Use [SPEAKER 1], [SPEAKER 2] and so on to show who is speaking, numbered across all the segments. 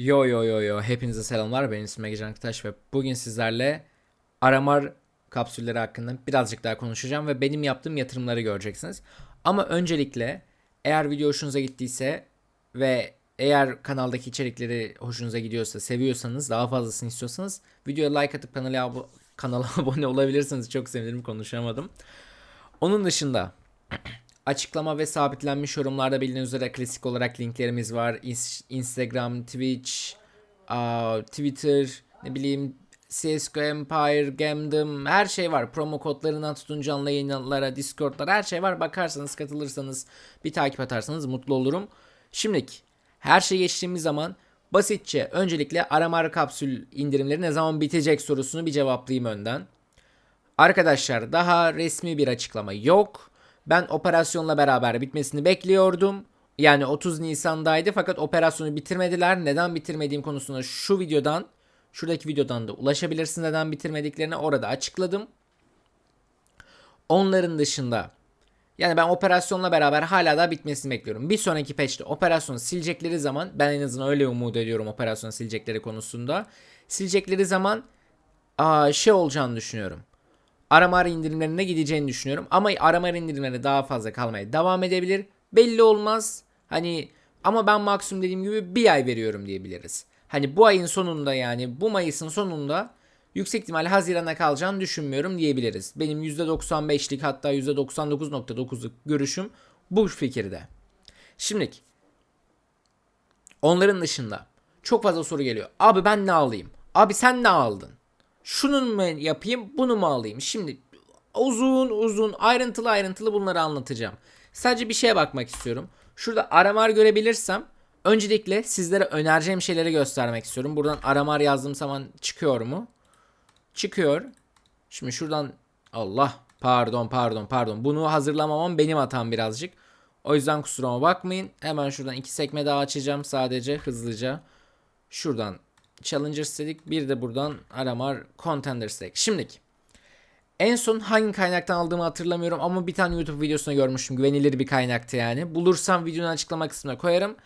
[SPEAKER 1] Yo yo yo yo hepinize selamlar ben ismim Egecan Kıtaş ve bugün sizlerle Aramar kapsülleri hakkında birazcık daha konuşacağım ve benim yaptığım yatırımları göreceksiniz. Ama öncelikle eğer video hoşunuza gittiyse ve eğer kanaldaki içerikleri hoşunuza gidiyorsa, seviyorsanız, daha fazlasını istiyorsanız videoya like atıp kanala, abo- kanala abone olabilirsiniz. Çok sevinirim konuşamadım. Onun dışında açıklama ve sabitlenmiş yorumlarda bildiğiniz üzere klasik olarak linklerimiz var. İns- Instagram, Twitch, Twitter, ne bileyim CSGO Empire, Gamdom her şey var. Promo kodlarından tutun canlı yayınlara, Discord'lara her şey var. Bakarsanız, katılırsanız, bir takip atarsanız mutlu olurum. Şimdilik her şey geçtiğimiz zaman basitçe öncelikle Aramar kapsül indirimleri ne zaman bitecek sorusunu bir cevaplayayım önden. Arkadaşlar daha resmi bir açıklama yok. Ben operasyonla beraber bitmesini bekliyordum. Yani 30 Nisan'daydı fakat operasyonu bitirmediler. Neden bitirmediğim konusuna şu videodan, şuradaki videodan da ulaşabilirsiniz. Neden bitirmediklerini orada açıkladım. Onların dışında yani ben operasyonla beraber hala da bitmesini bekliyorum. Bir sonraki patch'te operasyonu silecekleri zaman ben en azından öyle umut ediyorum operasyonu silecekleri konusunda. Silecekleri zaman aa, şey olacağını düşünüyorum. Aramar indirimlerine gideceğini düşünüyorum. Ama aramar indirimleri daha fazla kalmaya devam edebilir. Belli olmaz. Hani ama ben maksimum dediğim gibi bir ay veriyorum diyebiliriz. Hani bu ayın sonunda yani bu Mayıs'ın sonunda yüksek ihtimalle Haziran'a kalacağını düşünmüyorum diyebiliriz. Benim %95'lik hatta %99.9'luk görüşüm bu fikirde. Şimdilik onların dışında çok fazla soru geliyor. Abi ben ne alayım? Abi sen ne aldın? Şunun mu yapayım, bunu mu alayım? Şimdi uzun uzun ayrıntılı ayrıntılı bunları anlatacağım. Sadece bir şeye bakmak istiyorum. Şurada aramar görebilirsem öncelikle sizlere önereceğim şeyleri göstermek istiyorum. Buradan aramar yazdığım zaman çıkıyor mu? Çıkıyor. Şimdi şuradan Allah pardon pardon pardon. Bunu hazırlamamam benim hatam birazcık. O yüzden kusuruma bakmayın. Hemen şuradan iki sekme daha açacağım sadece hızlıca. Şuradan Challenger istedik. Bir de buradan Aramar Contender istedik. Şimdilik. En son hangi kaynaktan aldığımı hatırlamıyorum ama bir tane YouTube videosunda görmüştüm. Güvenilir bir kaynaktı yani. Bulursam videonun açıklama kısmına koyarım.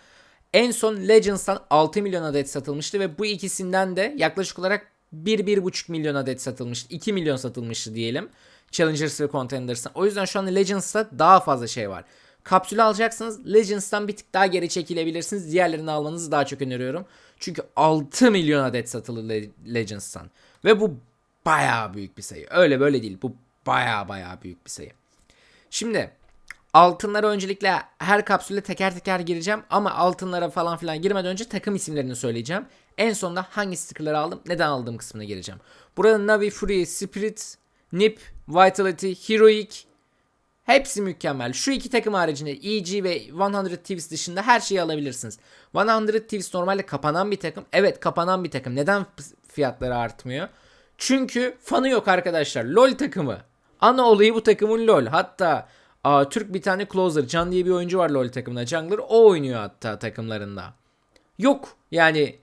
[SPEAKER 1] En son Legends'tan 6 milyon adet satılmıştı ve bu ikisinden de yaklaşık olarak 1-1,5 milyon adet satılmıştı. 2 milyon satılmıştı diyelim. Challengers ve Contenders'tan. O yüzden şu an Legends'ta daha fazla şey var. Kapsülü alacaksınız. Legends'tan bir tık daha geri çekilebilirsiniz. Diğerlerini almanızı daha çok öneriyorum. Çünkü 6 milyon adet satılır Le- Legends'tan. Ve bu bayağı büyük bir sayı. Öyle böyle değil. Bu bayağı bayağı büyük bir sayı. Şimdi altınlara öncelikle her kapsüle teker teker gireceğim ama altınlara falan filan girmeden önce takım isimlerini söyleyeceğim. En sonunda hangi stickerları aldım, neden aldığım kısmına gireceğim. Burada Navi, Fury, Spirit, Nip, Vitality, Heroic hepsi mükemmel. Şu iki takım haricinde EG ve 100 Thieves dışında her şeyi alabilirsiniz. 100 Thieves normalde kapanan bir takım. Evet kapanan bir takım. Neden fiyatları artmıyor? Çünkü fanı yok arkadaşlar. LoL takımı. Ana olayı bu takımın LoL. Hatta aa, Türk bir tane closer. Can diye bir oyuncu var LoL takımında. Jungler o oynuyor hatta takımlarında. Yok yani.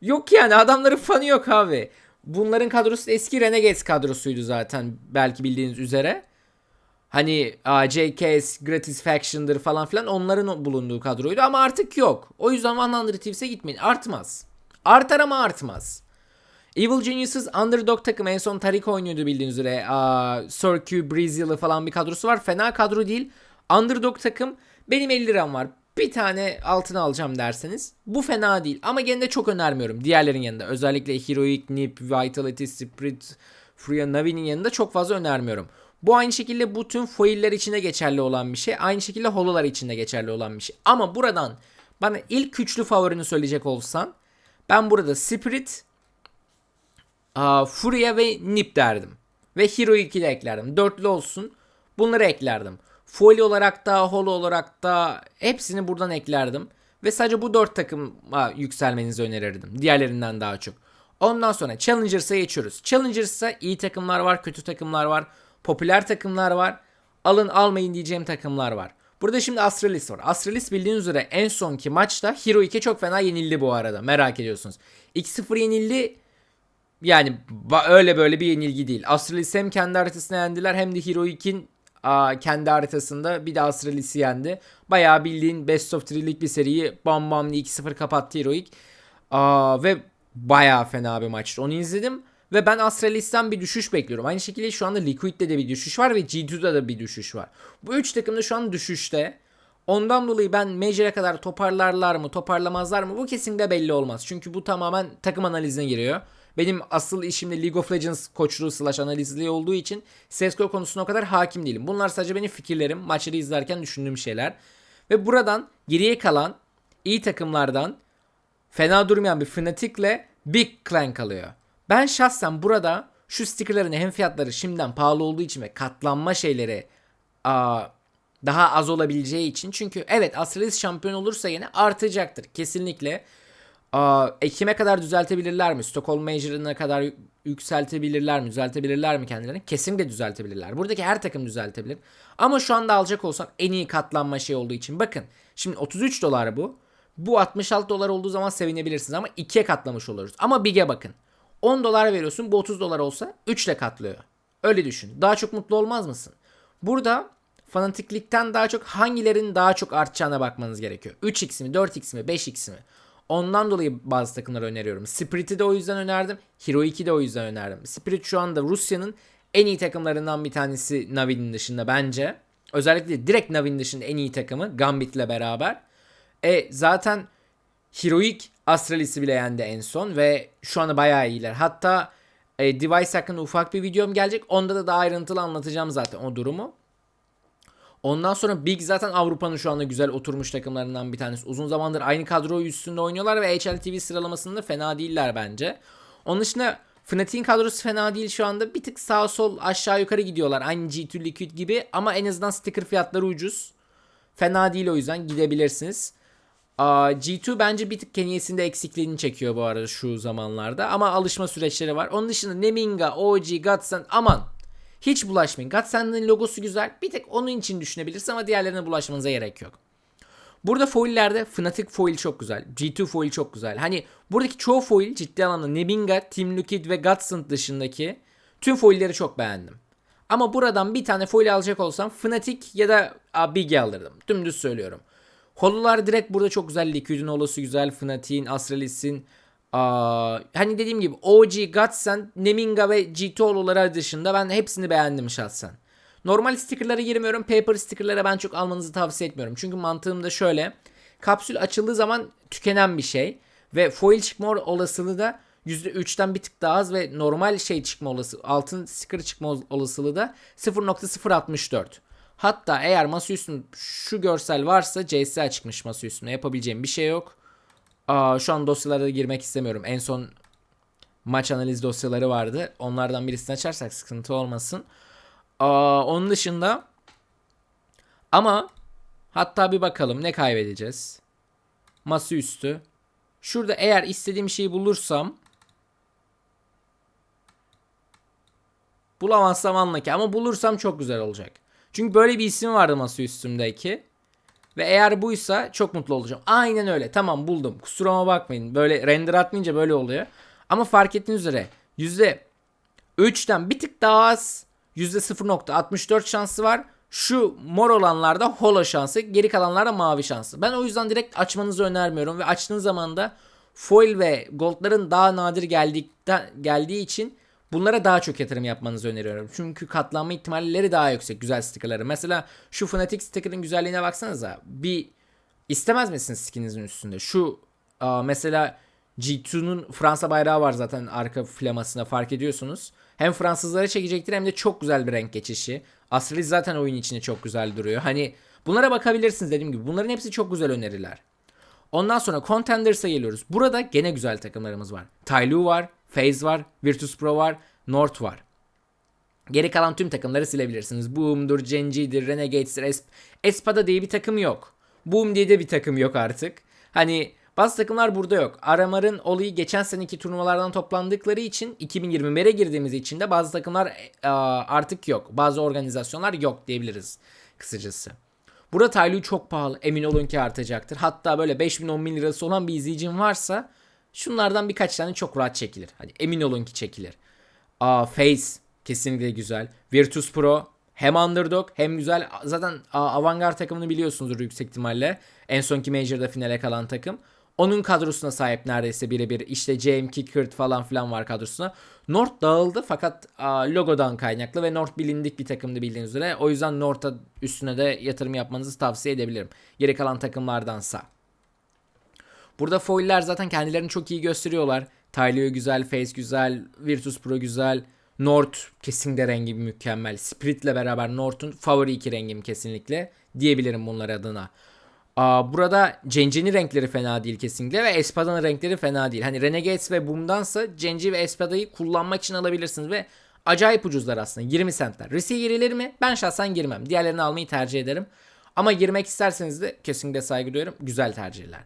[SPEAKER 1] Yok yani adamların fanı yok abi. Bunların kadrosu eski Renegades kadrosuydu zaten belki bildiğiniz üzere. Hani JKS, Gratis Faction'dır falan filan onların bulunduğu kadroydu ama artık yok. O yüzden 100 Thieves'e gitmeyin. Artmaz. Artar ama artmaz. Evil Geniuses Underdog takım en son Tarik oynuyordu bildiğiniz üzere. Aa, Sirku, Breezy'lı falan bir kadrosu var. Fena kadro değil. Underdog takım benim 50 liram var. Bir tane altına alacağım derseniz. Bu fena değil ama gene de çok önermiyorum. Diğerlerin yanında özellikle Heroic, Nip, Vitality, Spirit, Freya, Navi'nin yanında çok fazla önermiyorum. Bu aynı şekilde bu tüm foiller içinde geçerli olan bir şey. Aynı şekilde hololar içinde geçerli olan bir şey. Ama buradan bana ilk üçlü favorini söyleyecek olsan ben burada Spirit, Aa, Furia ve Nip derdim. Ve Hero 2'de eklerdim. Dörtlü olsun. Bunları eklerdim. Foil olarak da, holo olarak da hepsini buradan eklerdim. Ve sadece bu dört takıma yükselmenizi önerirdim. Diğerlerinden daha çok. Ondan sonra Challengers'a geçiyoruz. Challengers'a iyi takımlar var, kötü takımlar var. Popüler takımlar var. Alın almayın diyeceğim takımlar var. Burada şimdi Astralis var. Astralis bildiğiniz üzere en sonki maçta Hero 2 çok fena yenildi bu arada. Merak ediyorsunuz. 2-0 yenildi. Yani öyle böyle bir yenilgi değil. Astralis hem kendi haritasını yendiler hem de Heroic'in kendi haritasında bir de Astralis'i yendi. Bayağı bildiğin Best of 3'lik bir seriyi bam bam 2-0 kapattı Heroic. Aa, ve bayağı fena bir maçtı. Onu izledim. Ve ben Astralis'ten bir düşüş bekliyorum. Aynı şekilde şu anda Liquid'de de bir düşüş var ve G2'da da bir düşüş var. Bu üç takım da şu an düşüşte. Ondan dolayı ben Major'a kadar toparlarlar mı toparlamazlar mı bu kesinlikle belli olmaz. Çünkü bu tamamen takım analizine giriyor. Benim asıl işimde League of Legends koçluğu slash analizliği olduğu için CSGO konusuna o kadar hakim değilim. Bunlar sadece benim fikirlerim, maçları izlerken düşündüğüm şeyler. Ve buradan geriye kalan iyi takımlardan fena durmayan bir Fnatic'le Big Clan kalıyor. Ben şahsen burada şu stickerların hem fiyatları şimdiden pahalı olduğu için ve katlanma şeyleri aa, daha az olabileceği için. Çünkü evet Astralis şampiyon olursa yine artacaktır. Kesinlikle. Aa, Ekim'e kadar düzeltebilirler mi? Stockholm Major'ına kadar yükseltebilirler mi? Düzeltebilirler mi kendilerini? Kesinlikle düzeltebilirler. Buradaki her takım düzeltebilir. Ama şu anda alacak olsam en iyi katlanma şey olduğu için. Bakın şimdi 33 dolar bu. Bu 66 dolar olduğu zaman sevinebilirsiniz ama 2'ye katlamış oluruz. Ama Big'e bakın. 10 dolar veriyorsun bu 30 dolar olsa 3 ile katlıyor. Öyle düşün. Daha çok mutlu olmaz mısın? Burada fanatiklikten daha çok hangilerin daha çok artacağına bakmanız gerekiyor. 3x mi, 4x mi, 5x mi? Ondan dolayı bazı takımları öneriyorum. Spirit'i de o yüzden önerdim. Hero 2'yi de o yüzden önerdim. Spirit şu anda Rusya'nın en iyi takımlarından bir tanesi Navi'nin dışında bence. Özellikle direkt Navi'nin dışında en iyi takımı Gambit'le beraber. E zaten Heroic Astralis'i bile yendi en son ve şu anda bayağı iyiler. Hatta e, Device hakkında ufak bir videom gelecek. Onda da daha ayrıntılı anlatacağım zaten o durumu. Ondan sonra Big zaten Avrupa'nın şu anda güzel oturmuş takımlarından bir tanesi. Uzun zamandır aynı kadro üstünde oynuyorlar ve HLTV sıralamasında fena değiller bence. Onun dışında Fnatic'in kadrosu fena değil şu anda. Bir tık sağ sol aşağı yukarı gidiyorlar. Aynı G2 Liquid gibi ama en azından sticker fiyatları ucuz. Fena değil o yüzden gidebilirsiniz. G2 bence bir tık Kenya'sinde eksikliğini çekiyor bu arada şu zamanlarda. Ama alışma süreçleri var. Onun dışında Neminga, OG, Gatsan aman hiç bulaşmayın. Gatsan'ın logosu güzel. Bir tek onun için düşünebilirsin ama diğerlerine bulaşmanıza gerek yok. Burada foillerde Fnatic foil çok güzel. G2 foil çok güzel. Hani buradaki çoğu foil ciddi anlamda Nebinga, Team Liquid ve Godsend dışındaki tüm foilleri çok beğendim. Ama buradan bir tane foil alacak olsam Fnatic ya da Big'i alırdım. Dümdüz söylüyorum. Hololar direkt burada çok güzel. Liquid'in holosu güzel. Fnatic'in, Astralis'in Aa, hani dediğim gibi OG, Godsend, Neminga ve G2 holoları dışında ben hepsini beğendim şahsen. Normal stickerlara girmiyorum. Paper stickerlara ben çok almanızı tavsiye etmiyorum. Çünkü mantığım da şöyle. Kapsül açıldığı zaman tükenen bir şey. Ve foil çıkma olasılığı da %3'ten bir tık daha az ve normal şey çıkma olasılığı, altın sticker çıkma olasılığı da 0.064. Hatta eğer masaüstünde şu görsel varsa CSA çıkmış masaüstüne yapabileceğim bir şey yok. Aa, şu an dosyalara girmek istemiyorum. En son maç analiz dosyaları vardı. Onlardan birisini açarsak sıkıntı olmasın. Aa, onun dışında ama hatta bir bakalım ne kaybedeceğiz. Masaüstü. Şurada eğer istediğim şeyi bulursam bulamazsam anla ki ama bulursam çok güzel olacak. Çünkü böyle bir isim vardı masa üstümdeki. Ve eğer buysa çok mutlu olacağım. Aynen öyle. Tamam buldum. Kusuruma bakmayın. Böyle render atmayınca böyle oluyor. Ama fark ettiğiniz üzere %3'ten bir tık daha az %0.64 şansı var. Şu mor olanlarda holo şansı, geri kalanlarda mavi şansı. Ben o yüzden direkt açmanızı önermiyorum ve açtığınız zaman da foil ve goldların daha nadir geldikten, geldiği için Bunlara daha çok yatırım yapmanızı öneriyorum. Çünkü katlanma ihtimalleri daha yüksek güzel stickerları. Mesela şu Fnatic sticker'ın güzelliğine baksanıza. Bir istemez misiniz skin'inizin üstünde? Şu mesela G2'nun Fransa bayrağı var zaten arka flamasında fark ediyorsunuz. Hem Fransızlara çekecektir hem de çok güzel bir renk geçişi. Astralis zaten oyun içinde çok güzel duruyor. Hani bunlara bakabilirsiniz dediğim gibi. Bunların hepsi çok güzel öneriler. Ondan sonra Contenders'a geliyoruz. Burada gene güzel takımlarımız var. Tyloo var, FaZe var, Virtus Pro var, North var. Geri kalan tüm takımları silebilirsiniz. Boom'dur, Genji'dir, Renegades'tir, Esp Espa'da diye bir takım yok. Boom diye de bir takım yok artık. Hani bazı takımlar burada yok. Aramar'ın olayı geçen seneki turnuvalardan toplandıkları için 2021'e girdiğimiz için de bazı takımlar e, artık yok. Bazı organizasyonlar yok diyebiliriz kısacası. Burada Taylu çok pahalı. Emin olun ki artacaktır. Hatta böyle 5000 10 bin lirası olan bir izleyicim varsa Şunlardan birkaç tane çok rahat çekilir. Hadi emin olun ki çekilir. Aa, Face kesinlikle güzel. Virtus Pro hem underdog hem güzel. Zaten Avantgarde takımını biliyorsunuzdur yüksek ihtimalle. En sonki Major'da finale kalan takım. Onun kadrosuna sahip neredeyse birebir. İşte James Kickert falan filan var kadrosuna. North dağıldı fakat aa, logodan kaynaklı ve North bilindik bir takımdı bildiğiniz üzere. O yüzden North'a üstüne de yatırım yapmanızı tavsiye edebilirim. Geri kalan takımlardansa. Burada foiller zaten kendilerini çok iyi gösteriyorlar. Tyleo güzel, Face güzel, Virtus Pro güzel. North kesinlikle rengi mükemmel. Spirit'le beraber North'un favori iki rengim kesinlikle diyebilirim bunlar adına. Aa, burada Cenci'nin renkleri fena değil kesinlikle ve Espada'nın renkleri fena değil. Hani Renegades ve Boom'dansa Cenci ve Espada'yı kullanmak için alabilirsiniz ve acayip ucuzlar aslında. 20 centler. Riske girilir mi? Ben şahsen girmem. Diğerlerini almayı tercih ederim. Ama girmek isterseniz de kesinlikle saygı duyuyorum. Güzel tercihler.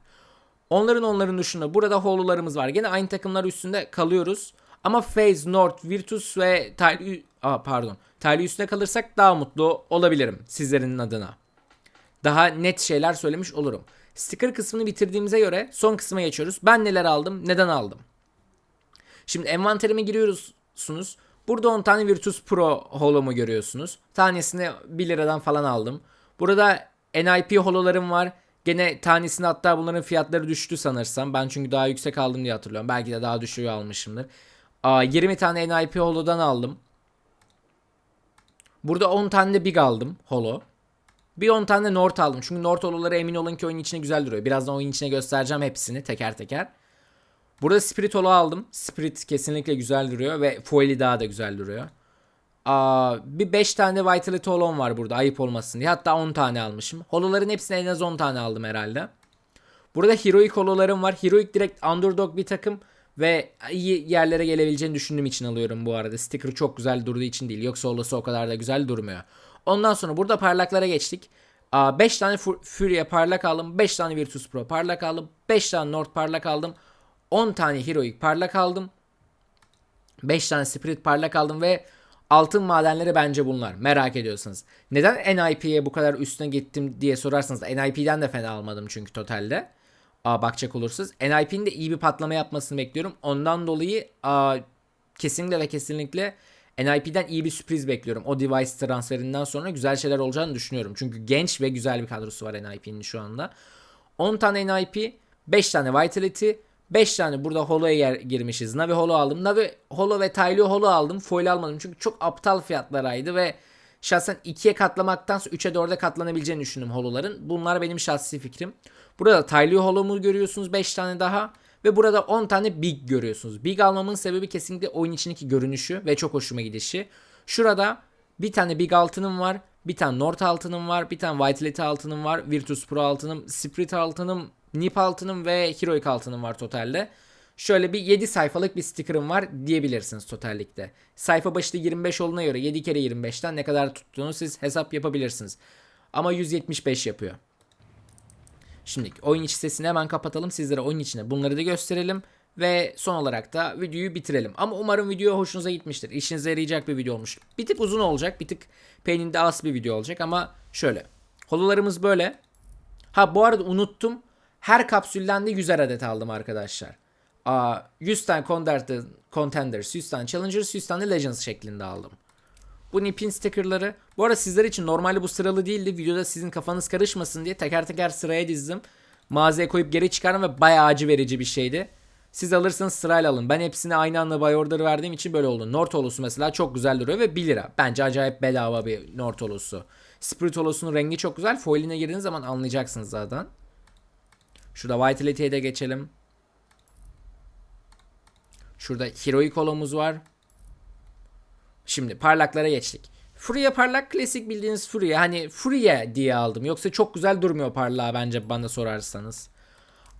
[SPEAKER 1] Onların onların dışında burada hololarımız var. Gene aynı takımlar üstünde kalıyoruz. Ama FaZe, North, Virtus ve Tyler, Aa, pardon. Tyler üstüne kalırsak daha mutlu olabilirim sizlerin adına. Daha net şeyler söylemiş olurum. Sticker kısmını bitirdiğimize göre son kısma geçiyoruz. Ben neler aldım, neden aldım? Şimdi envanterime giriyorsunuz. Burada 10 tane Virtus Pro holomu görüyorsunuz. Tanesini 1 liradan falan aldım. Burada NIP hololarım var. Gene tanesini hatta bunların fiyatları düştü sanırsam. Ben çünkü daha yüksek aldım diye hatırlıyorum. Belki de daha düşüğü almışımdır. Aa, 20 tane NIP holodan aldım. Burada 10 tane de Big aldım holo. Bir 10 tane de North aldım. Çünkü North holoları emin olun ki oyun içine güzel duruyor. Birazdan oyun içine göstereceğim hepsini teker teker. Burada Spirit holo aldım. Spirit kesinlikle güzel duruyor ve Foil'i daha da güzel duruyor. Aa, bir 5 tane Vitality holom var burada ayıp olmasın diye. Hatta 10 tane almışım. Holoların hepsine en az 10 tane aldım herhalde. Burada Heroic hololarım var. Heroic direkt underdog bir takım ve iyi yerlere gelebileceğini düşündüğüm için alıyorum bu arada. Sticker çok güzel durduğu için değil. Yoksa holosu o kadar da güzel durmuyor. Ondan sonra burada parlaklara geçtik. 5 tane Fury'e parlak aldım. 5 tane Virtus Pro parlak aldım. 5 tane North parlak aldım. 10 tane Heroic parlak aldım. 5 tane Spirit parlak aldım ve altın madenleri bence bunlar. Merak ediyorsanız. Neden NIP'ye bu kadar üstüne gittim diye sorarsanız NIP'den de fena almadım çünkü totalde. Aa, bakacak olursunuz. NIP'nin de iyi bir patlama yapmasını bekliyorum. Ondan dolayı aa, kesinlikle ve kesinlikle NIP'den iyi bir sürpriz bekliyorum. O device transferinden sonra güzel şeyler olacağını düşünüyorum. Çünkü genç ve güzel bir kadrosu var NIP'nin şu anda. 10 tane NIP, 5 tane Vitality, 5 tane burada Holo'ya girmişiz. Navi Holo aldım. Navi Holo ve Tyleo Holo aldım. Foil almadım çünkü çok aptal fiyatlaraydı ve şahsen 2'ye katlamaktansa 3'e 4'e katlanabileceğini düşündüm Holo'ların. Bunlar benim şahsi fikrim. Burada Tyleo Holo'mu görüyorsunuz 5 tane daha. Ve burada 10 tane Big görüyorsunuz. Big almamın sebebi kesinlikle oyun içindeki görünüşü ve çok hoşuma gidişi. Şurada bir tane Big altınım var. Bir tane North altınım var. Bir tane Vitality altınım var. Virtus Pro altınım. Spirit altınım. Nip altınım ve Heroic altınım var totalde. Şöyle bir 7 sayfalık bir sticker'ım var diyebilirsiniz totallikte. Sayfa başında 25 olduğuna göre 7 kere 25'ten ne kadar tuttuğunu siz hesap yapabilirsiniz. Ama 175 yapıyor. Şimdi oyun içi sesini hemen kapatalım. Sizlere oyun içine bunları da gösterelim. Ve son olarak da videoyu bitirelim. Ama umarım video hoşunuza gitmiştir. İşinize yarayacak bir video olmuş. Bir tık uzun olacak. Bir tık peyninde az bir video olacak ama şöyle. Hololarımız böyle. Ha bu arada unuttum. Her kapsülden de 100'er adet aldım arkadaşlar. Aa, 100 tane Contenders, 100 tane Challengers, 100 tane Legends şeklinde aldım. Bu Nipin stickerları. Bu arada sizler için normalde bu sıralı değildi. Videoda sizin kafanız karışmasın diye teker teker sıraya dizdim. Mağazaya koyup geri çıkardım ve bayağı acı verici bir şeydi. Siz alırsanız sırayla alın. Ben hepsini aynı anda buy order verdiğim için böyle oldu. Nord holosu mesela çok güzel duruyor ve 1 lira. Bence acayip bedava bir Nord holosu. Spirit holosunun rengi çok güzel. Foiline girdiğiniz zaman anlayacaksınız zaten. Şurada Vitality'ye de geçelim. Şurada Heroic holomuz var. Şimdi parlaklara geçtik. Furia parlak klasik bildiğiniz Furia. Hani Furia diye aldım. Yoksa çok güzel durmuyor parlağı bence bana sorarsanız.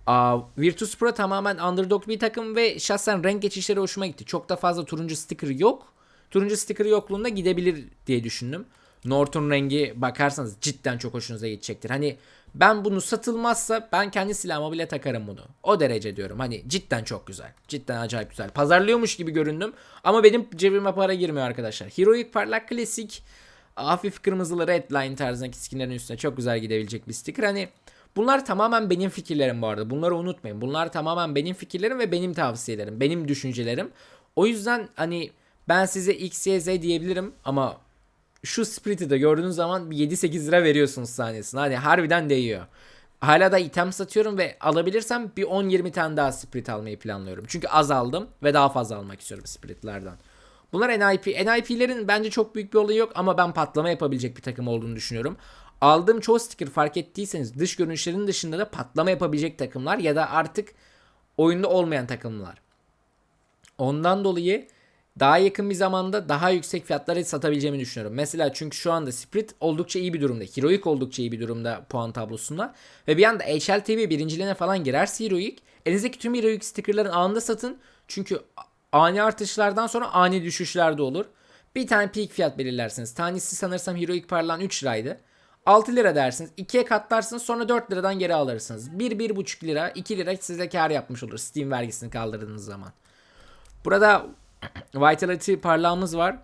[SPEAKER 1] Aa, Virtus Pro tamamen underdog bir takım ve şahsen renk geçişleri hoşuma gitti. Çok da fazla turuncu sticker yok. Turuncu sticker yokluğunda gidebilir diye düşündüm. Norton rengi bakarsanız cidden çok hoşunuza gidecektir. Hani ben bunu satılmazsa ben kendi silahıma bile takarım bunu. O derece diyorum. Hani cidden çok güzel. Cidden acayip güzel. Pazarlıyormuş gibi göründüm. Ama benim cebime para girmiyor arkadaşlar. Heroic parlak klasik hafif kırmızılı red line tarzındaki skinlerin üstüne çok güzel gidebilecek bir sticker. Hani bunlar tamamen benim fikirlerim bu arada. Bunları unutmayın. Bunlar tamamen benim fikirlerim ve benim tavsiyelerim. Benim düşüncelerim. O yüzden hani ben size X, Y, Z diyebilirim ama şu Spirit'i de gördüğünüz zaman bir 7-8 lira veriyorsunuz sahnesine. Hani harbiden değiyor. hala da item satıyorum ve alabilirsem bir 10-20 tane daha split almayı planlıyorum. Çünkü azaldım ve daha fazla almak istiyorum splitlerden. Bunlar NIP. NIP'lerin bence çok büyük bir olayı yok ama ben patlama yapabilecek bir takım olduğunu düşünüyorum. Aldığım çoğu sticker fark ettiyseniz dış görünüşlerin dışında da patlama yapabilecek takımlar ya da artık oyunda olmayan takımlar. Ondan dolayı daha yakın bir zamanda daha yüksek fiyatlara satabileceğimi düşünüyorum. Mesela çünkü şu anda Split oldukça iyi bir durumda. Heroic oldukça iyi bir durumda puan tablosunda. Ve bir anda HLTV birinciliğine falan girerse Heroic elinizdeki tüm Heroic stickerların anında satın. Çünkü ani artışlardan sonra ani düşüşler de olur. Bir tane peak fiyat belirlersiniz. Tanesi sanırsam Heroic Parlan 3 liraydı. 6 lira dersiniz. 2'ye katlarsınız sonra 4 liradan geri alırsınız. 1-1,5 lira 2 lira size kar yapmış olur Steam vergisini kaldırdığınız zaman. Burada Vitality parlağımız var.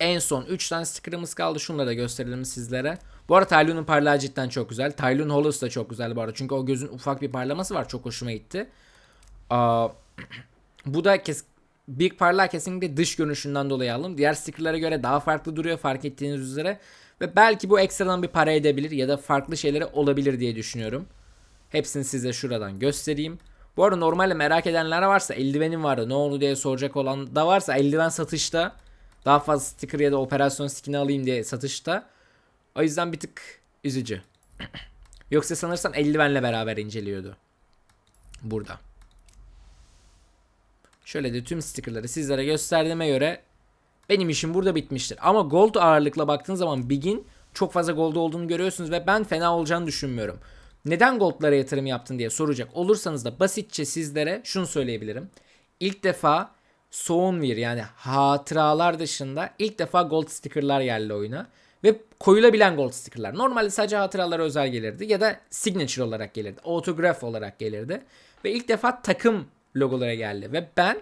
[SPEAKER 1] En son 3 tane sticker'ımız kaldı. Şunları da gösterelim sizlere. Bu arada Tylun'un parlağı cidden çok güzel. Tylun Hollows da çok güzel bu arada. Çünkü o gözün ufak bir parlaması var. Çok hoşuma gitti. Aa, bu da kes Big parlağı kesinlikle dış görünüşünden dolayı aldım. Diğer sticker'lara göre daha farklı duruyor fark ettiğiniz üzere. Ve belki bu ekstradan bir para edebilir ya da farklı şeyleri olabilir diye düşünüyorum. Hepsini size şuradan göstereyim. Bu arada normalde merak edenler varsa eldivenim vardı ne oldu diye soracak olan da varsa eldiven satışta daha fazla sticker ya da operasyon skin'i alayım diye satışta. O yüzden bir tık üzücü. Yoksa sanırsam eldivenle beraber inceliyordu. Burada. Şöyle de tüm stickerları sizlere gösterdiğime göre benim işim burada bitmiştir. Ama gold ağırlıkla baktığın zaman Big'in çok fazla gold olduğunu görüyorsunuz ve ben fena olacağını düşünmüyorum. Neden goldlara yatırım yaptın diye soracak olursanız da basitçe sizlere şunu söyleyebilirim. İlk defa Soğunvir yani hatıralar dışında ilk defa gold stickerlar geldi oyuna. Ve koyulabilen gold stickerlar. Normalde sadece hatıralara özel gelirdi ya da signature olarak gelirdi. Autograph olarak gelirdi. Ve ilk defa takım logolara geldi. Ve ben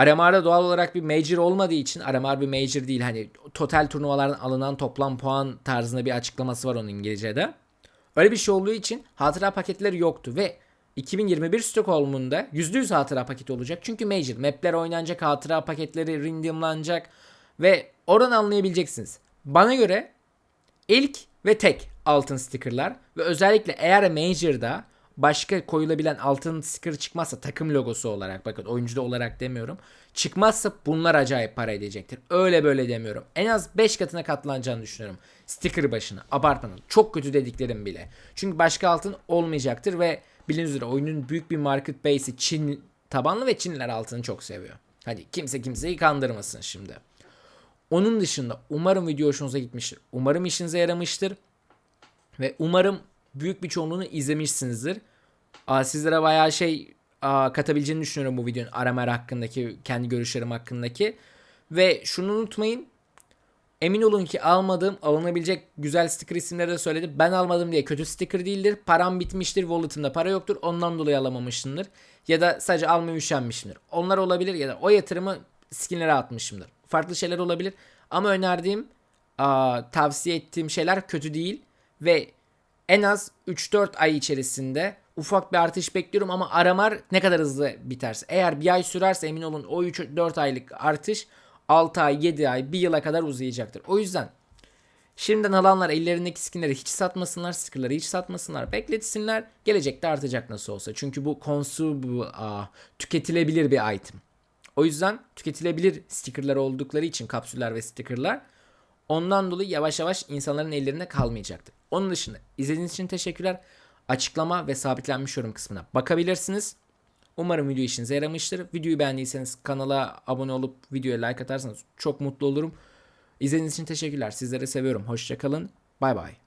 [SPEAKER 1] RMR'da doğal olarak bir major olmadığı için RMR bir major değil. Hani total turnuvalardan alınan toplam puan tarzında bir açıklaması var onun İngilizce'de. Öyle bir şey olduğu için hatıra paketleri yoktu ve 2021 Stockholm'unda %100 hatıra paketi olacak. Çünkü Major mapler oynanacak, hatıra paketleri randomlanacak ve oradan anlayabileceksiniz. Bana göre ilk ve tek altın stickerlar ve özellikle eğer Major'da başka koyulabilen altın sticker çıkmazsa takım logosu olarak bakın oyuncuda olarak demiyorum. Çıkmazsa bunlar acayip para edecektir. Öyle böyle demiyorum. En az 5 katına katlanacağını düşünüyorum. Sticker başına. Abartmanın. Çok kötü dediklerim bile. Çünkü başka altın olmayacaktır ve bildiğiniz üzere oyunun büyük bir market base'i Çin tabanlı ve Çinliler altını çok seviyor. Hadi kimse kimseyi kandırmasın şimdi. Onun dışında umarım video hoşunuza gitmiştir. Umarım işinize yaramıştır. Ve umarım büyük bir çoğunluğunu izlemişsinizdir. Aa, sizlere bayağı şey aa, katabileceğini düşünüyorum bu videonun RMR hakkındaki, kendi görüşlerim hakkındaki. Ve şunu unutmayın. Emin olun ki almadığım alınabilecek güzel sticker isimleri de söyledim. Ben almadım diye kötü sticker değildir. Param bitmiştir, wallet'ımda para yoktur. Ondan dolayı alamamışımdır. Ya da sadece almaya üşenmişimdir. Onlar olabilir ya da o yatırımı skinlere atmışımdır. Farklı şeyler olabilir. Ama önerdiğim, tavsiye ettiğim şeyler kötü değil. Ve en az 3-4 ay içerisinde ufak bir artış bekliyorum ama aramar ne kadar hızlı biterse. Eğer bir ay sürerse emin olun o 3-4 aylık artış 6 ay, 7 ay, 1 yıla kadar uzayacaktır. O yüzden şimdiden alanlar ellerindeki skinleri hiç satmasınlar, stickerları hiç satmasınlar, bekletsinler. Gelecekte artacak nasıl olsa. Çünkü bu consumable, aa, tüketilebilir bir item. O yüzden tüketilebilir stickerlar oldukları için kapsüller ve stickerlar ondan dolayı yavaş yavaş insanların ellerinde kalmayacaktır. Onun dışında izlediğiniz için teşekkürler. Açıklama ve sabitlenmiş yorum kısmına bakabilirsiniz. Umarım video işinize yaramıştır. Videoyu beğendiyseniz kanala abone olup videoya like atarsanız çok mutlu olurum. İzlediğiniz için teşekkürler. Sizleri seviyorum. Hoşçakalın. Bay bay.